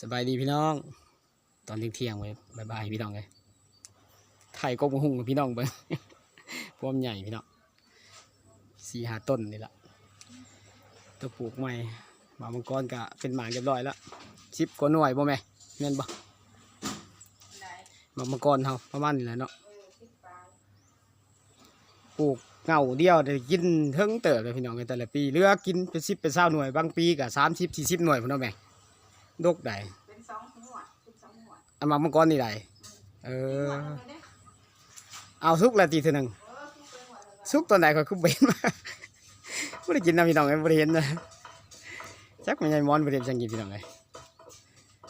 สบายดีพี่น้อง ตอนเที่ยงไว้บายบายพี่น้องเลยไข่กบหุ่งกับพี่น้องเบิ้งพวมใหญ่พี่น้องสี่หาต้นนี่แหละตัวปลูกใหม่หมามังกรก็เป็นหมากเรียบร้อยแล้วชิปกว่าหน่วยบ่แม่แม่นบ่หมามังกรเฮาประมาณนี้แหละเนาะปลูกเงาเดียวได้กินเทิงเติบเลยพี่น้องเลยแต่ละปีเลือกินเป็นสิบเป็นเศร้าหน่วยบางปีก็สามสิบสี่สิบหน่วยพี่น้องแม่ ดกได้เป็นสองหัวเป็นสองหัวอันหมามังกรนี่ได้เอหัอวเลยเด้อเอาซุกละตีเทีหนึ่งเออทุกเป็นหัวเลยซุกตัวไหนก็คือเบนมาไม่ได้กินนะพี่น้องไอ้บริเห็นนะจักมันยังมอนบริเห็นจังกินพี่น้องเลย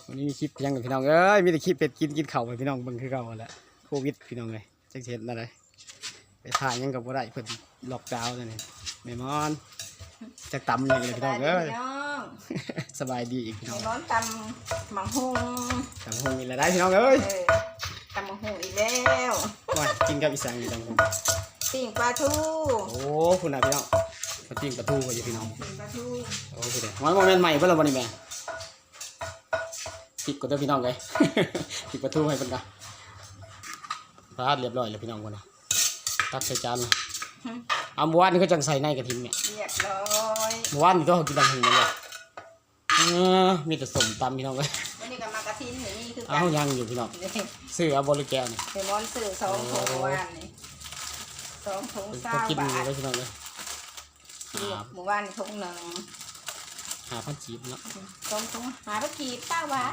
วันนี้มีคลิปยังกับพี่น้องเอ้ยมีแต่คลิปเป็ดกินกินเข่าวไปพี่น้องเบิ่งคือเก่าแหละโควิดพี่น้องเลยจังสิเห็นอะไรไปถ่ายยังกับบ่ได้เพิ่นล็อกดาวน์นั่นนี่แม่มอนจักตำเลยพี่น้องเอ้ยพี่น้อง สบายดีอีกพี่น้องมีร้อนตำหมังฮงตำหงมีอะไรได้พี่น้องเอ้ยเออตำหมังฮงอีกแล้วว่ากินกับอีสานอยู่ตำหงปิ้งปลาทูโอ้คุณน่ะพี่น้องเขาปิ้งปลาทูก็อยู่พี่น้องปิ้งปลาทูโอ้คือเด้มันโมเมนต์ใหม่เพิ่นละบ่นี่แม่ปิดก็เด้อพี่น้องเลยปิดประตูให้เพิ่นกะพาดเรียบร้อยแล้วพี่น้องคนน่ะตักใส่จานเลยเอาเมื่อวานนี่ก็จังใส่ในกระทิมเนี่ยเรียบร้อยเมื่อวานนี่ก็กินตำหงมันเลยเออมีแต่สมตำพี่น้องเลยวันนี้ก็มากระทินนี่คือเอายังอยู่พี่น้องนี่ซื้อเอาบริแก้วนี่เป็นร้อนสื่อสองถุงวานนี่สองถุงเป็นเศร้าพอกินบาอยู่ทเลยพี่น้องเลยนี่หมู่บ้านนี่ถุงหนึ่งหาพันจีบเนาะสองถุงหาไปกี่เป้าวะ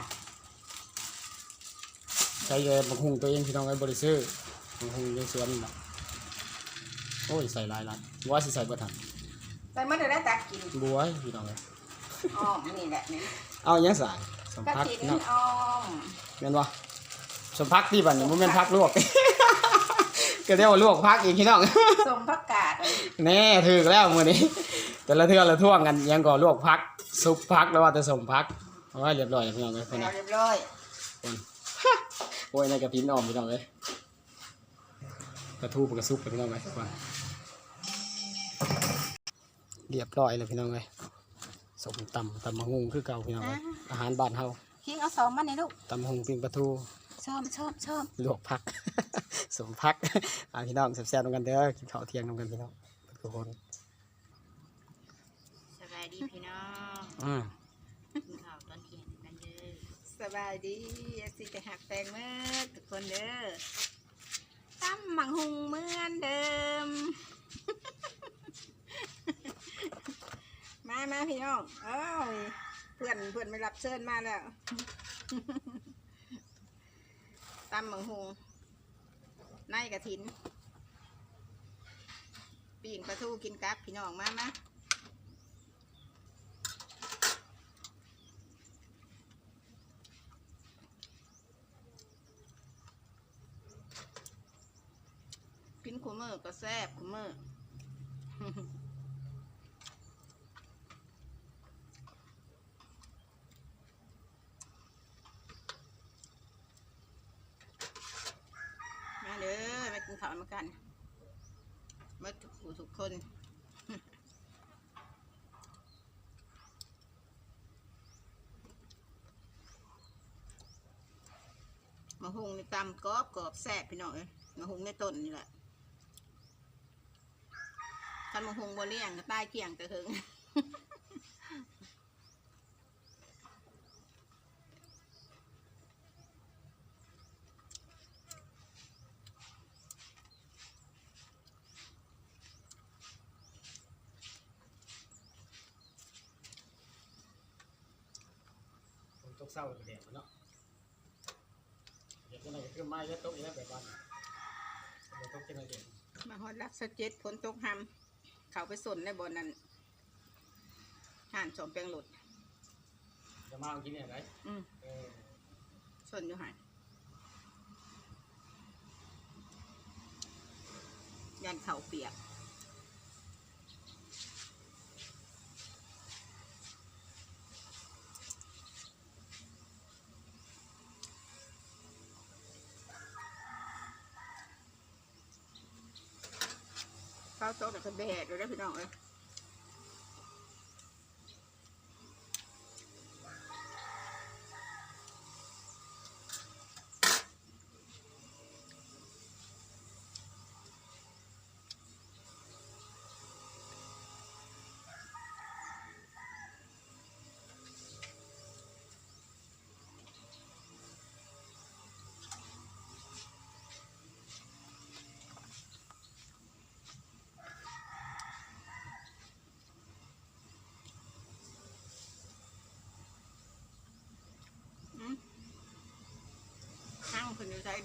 ใช้เลยบะหุงตัวเองพี่น้องเลยบริซื้อบักหุงในสวนนี่แหละโอ้ยใส่หลายหลายว่าสิใส่บ่ทันแต่เมื่อได้ตักกินบัวพี่น้องเลย อ๋อนี่แหละนี่เอาอยังสายสมกระพักถิ่นเนาะอ้อมแม่นบ่สมพักที่บัดนี้บ่แม่นพักลวก ก็เรียกว่าลวกพักอีกพี่น้อง สมผักกาดอันนี้แน่ถึกแล้วมื้อนี้ แต่ละเทื่อละท่วงกันยังก็ลวกพัก ซุปพักแล้วว่าแต่สมพักเอาไว้เรียบร้อยแล้วพี่น้องเอ้ยเพิ่นแล้วน่ะเรียบร้อยโอ้ยในกระถินอ้อมพี่น้องเอ้ยกระทู้กับกระซุปพี่น้องเอ้ยก่อนเรียบร้อยแล้วพี่น้องเอ้ย สมตำตำมะฮุงคือเก่าพี่น้องเอ้ยอาหารบ้านเฮาคิงเอาสองมาในลูกตำมะฮุงปิ้งปลาทูชอบชอบชอบลวกพัก สมพักอาพี่น้องแซ่บๆนำกันเด้อกินข้าวเที่ยงนำกันพี่น้องทุกคนสบายดีพี่น้องอืมกินข้าวตอนเที่ยงกันเด้อสบายดีสิจะหักแปลงเมื่อทุกคนเด้อตั้มหมังหุงเหมือนเดิม มามาพี่น้อง เอ้ยเพื่อนเพื่อนไม่รับเชิญมาแล้วตั้มหมังหงในกระถิน ปีงปลาทูกินกับพี่น้องมามากินขูมือก็แซ่บขูมือ มาเด้อมากินข้าวมากัน มาทุกผู้ทุก คน มาหุงในตำกรอบกรอบแซ่บพี่น้องเอ้ยมาหุงในต้นนี่แหละคันมาหุงบ่เลี้ยงก็ตายเกี่ยงแต่ถึง กเศร้าแดดเนาะเดี๋ยวจะไหนคือไม้จะตกอีกแล้วแบบวันเดี๋ยวตกจะไหนเดี๋ยวมาฮอดรักสะเจ็ดฝนตกหำเขาไปสนในบอนนั้นห่านสมเปียงหลุด จะมาเอากินเนี่ยไรอืมเออสนอยู่ห่านยันเขาเปียกาวโต๊ะแต่ก็แบดเลยนะพี่น้องเอ้ย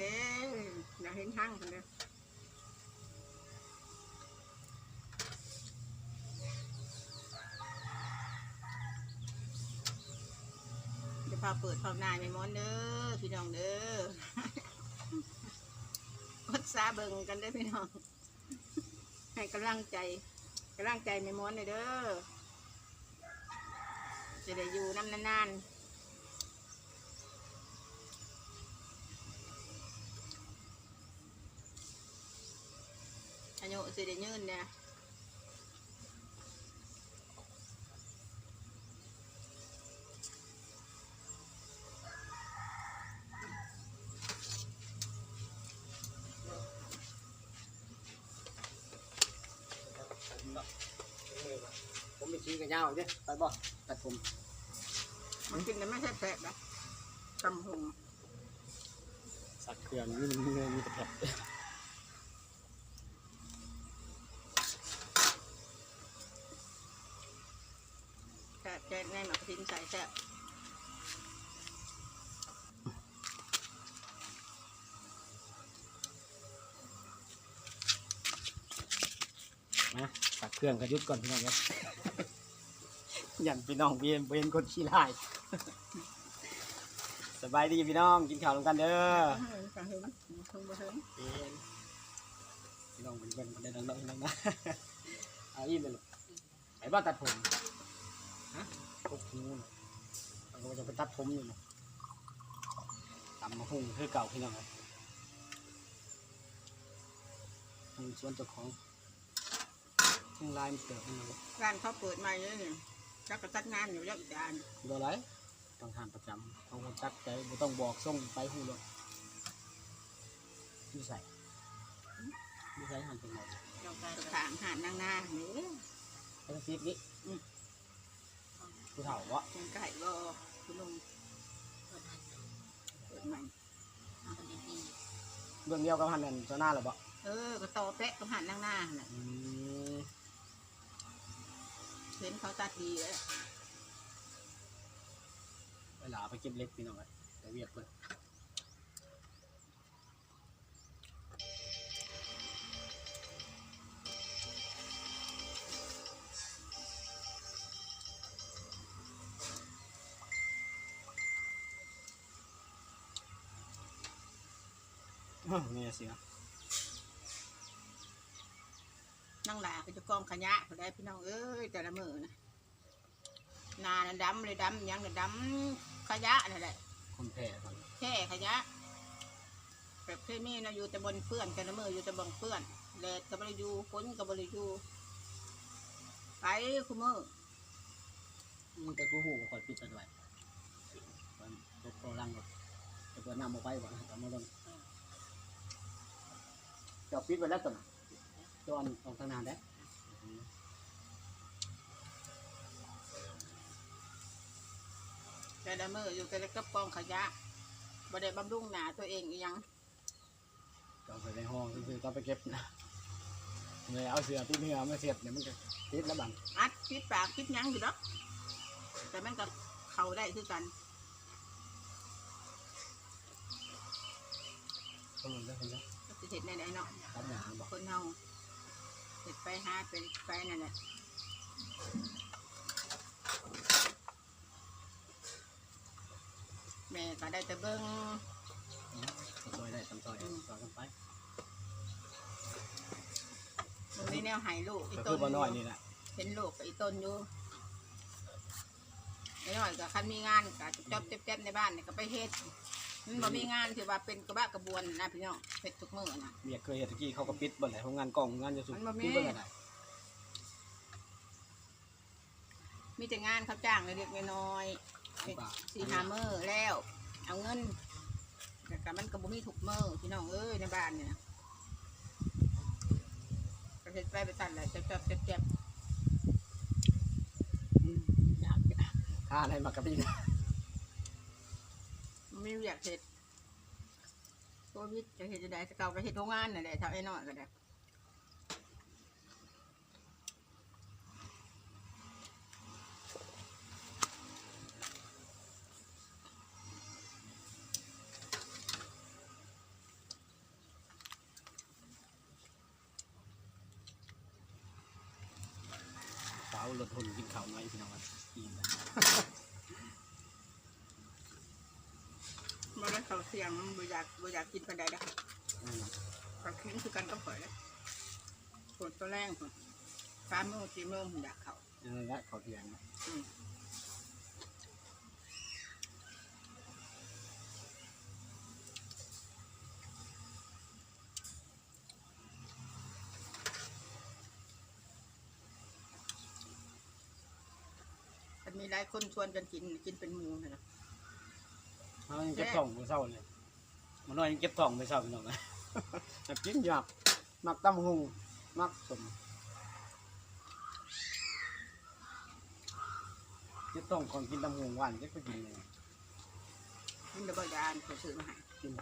เด้อยาเห็นห้งคนเด้อจะพาเปิดพร้อมหนายไม่มอนเด้อพี่น้องเด้อกดซาเบิงกันเด้พี่น้อง ให้กำลังใจกำลังใจไม่ม้วนเลยเด้อจะได้อยู่น้ำนานๆอายุ สิได้ยืนเนี่ยผมไปชี้กันยาวเด้ไปบ่ตัดผมมันกินแต่ไม่ใช่แปลกนะตำหงสักเครื่องนี่มันมีแต่แผล ง่ายหมักทิ้นใส่แซ่บนะสักเครื่องกระยุดก่อนพี่น้องครับยันพี่น้องเบียนเบียนคนขี้ลายสบายดีพี่น้องกินข้าวร่วมกันเด้อเฮ้ยกระหึ่มคงบ่ถึงเป็นพี่น้องเป็นเป็นได้ดังๆดังๆนะเอาอีกเลยลูกไอ้บ้าตัดผมฮะ พวกนู้นเราก็จะไปตัดผมอยู่นะตำมะฮุ่งคือเก่าพี่น้องครับทางสวนเจ้าของทุ่งลายมันเกิดขึ้นมาร้านเขาเปิดใหม่เลยนี่จักกระตัดงานอยู่แล้วอีกด้านโดนไรต้องทานประจำต้องจักใจไม่ต้องบอกส่งไปหูเลยดูใส่ดูใส่หันเป็นไงเราไปถางหานนางนาเนี่ยไอ้ซีดนี้อืม ผู้เฒ่าวะยังไก่บ่คุณลุงเปิดใหม่เบื้องเดียวกับหันนั่นโซน่าหรือเปล่าเออ ก็ต่อแปะกับหานนางนาน่ะอืมเห็นเขาตัดดีเลยเวลาไปเก็บเล็กพี่น้องเลยไปเวียดเพิ่น เนี่ยสิครับนั่งหลาก็จะกองขยะเขาได้พี่น้องเอ้ยแต่ละมือนะนาน่ะดำเลยดำยังเลยดำขยะนั่นแหละคนแพ้ก่อนแค่ขยะแบบเคมีนะอยู่แต่บนเปื้อนแต่ละมืออยู่แต่บนเปื้อนแดดก็บริยูฝนก็บริยูไปคุณมือมันจะกูหูคอยปิดไปด้วยมันตกโตรังก็จะเปิดน้ำออกไปบ่ตอนมาลง จะปิดไว้แล้วตัวน่ะจอนออกทางนานได้แต่ละมืออยู่แต่ละกับกองขยะบ่ได้บำรุงหนาตัวเองอีหยังก็ไปในห้องคือๆก็ไปเก็บนะเลยเอาเสือปิดเหงื่อมาเสียบเนี่ยมันก็ปิดแล้วบังอัดปิดปากปิดหยังอยู่ดอกแต่มันก็เข้าได้คือกัน เขาลงได้คนละ ก็สิเห็ดในไหนๆเนาะทำอย่างบอกคนเฮาเห็ดไปหาเป็นไปนั่นแหละแม่ก็ได้แต่เบิ้งซอยได้ทำซอยซอยกันไปมันมีแนวใหายลูกอีก็ต้คือนบ่น้อยนี่แหละเห็นลูกกับอีต้นอยู่ไอ้น้อยก็คันมีงานก็จอบเจ็บๆในบ้านเนี่ยก็ไปเฮ็ด มันบ่มีงานถือว่าเป็นกระบะกระบวนนะพี่น้องเฮ็ดทุกมื้อนะเบียกเคยเห็นตะกี้เขาก็ปิดบ่เลยโรงงานกล่องงานจะสุดมันบ่มี ปิดเบิ่งอะไรมีแต่งานเขาจ้างเล็กๆน้อยๆป่าสี่หามือแล้ว เอาเงินแต่ก็มันก็บ่มีถูกมือพี่น้องเอ้ยในบ้านเนี่ยก็เฮ็ดไปไปสั่นแหละจับจับเจ็บอยาก ค่าอะไรมากระบี่ๆ ไมีอยากเห็ดตัวพิษจะเห็ดจะได้จะเก่าก็เห็ดโรงงานน่ะแหละทำไอ้น้อยก็ได้เสาลดทุนกินข้าวน้อยพี่น้องอะอิ่ม แล้วมาได้เขาเสียงมันบ่อยากบ่อยากกินปานใดนะอืมเขาคิดคือกันก็เผยเลยฝนตัวแรงฝนฟ้ามือสีมือผมอยากเขานั่นแหละข้าวเที่ยงนะอืมมันมีหลายคนชวนกันกินกินเป็นหมูนะ เขายังเก็บท้องไปเศร้าเลยมันน้อยยังเก็บท้องไปเศร้าพี่น้องเลยแต่กินอยากมักตำหุงมักสมเก็บท้องก่อนกินตำหุงหวานเก็บไปกินเลยกินระเบิดยานเขาซื้อมาให้ กิน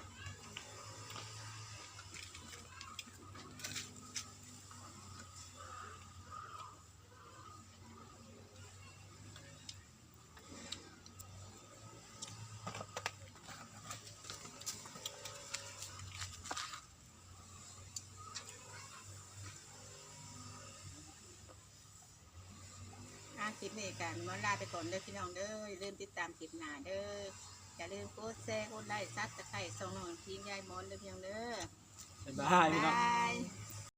คลิปนี้กันมาลาไปก่อนเด้อพี่น้องเด้ออย่าลืมติดตามคลิปหน้าเด้ออย่าลืมกดแชร์กดไลค์ซับสไครต์ส่งน้องทีมยายมอนเด้อพี่น้องเด้อบ๊ายบายพี่น้องบาย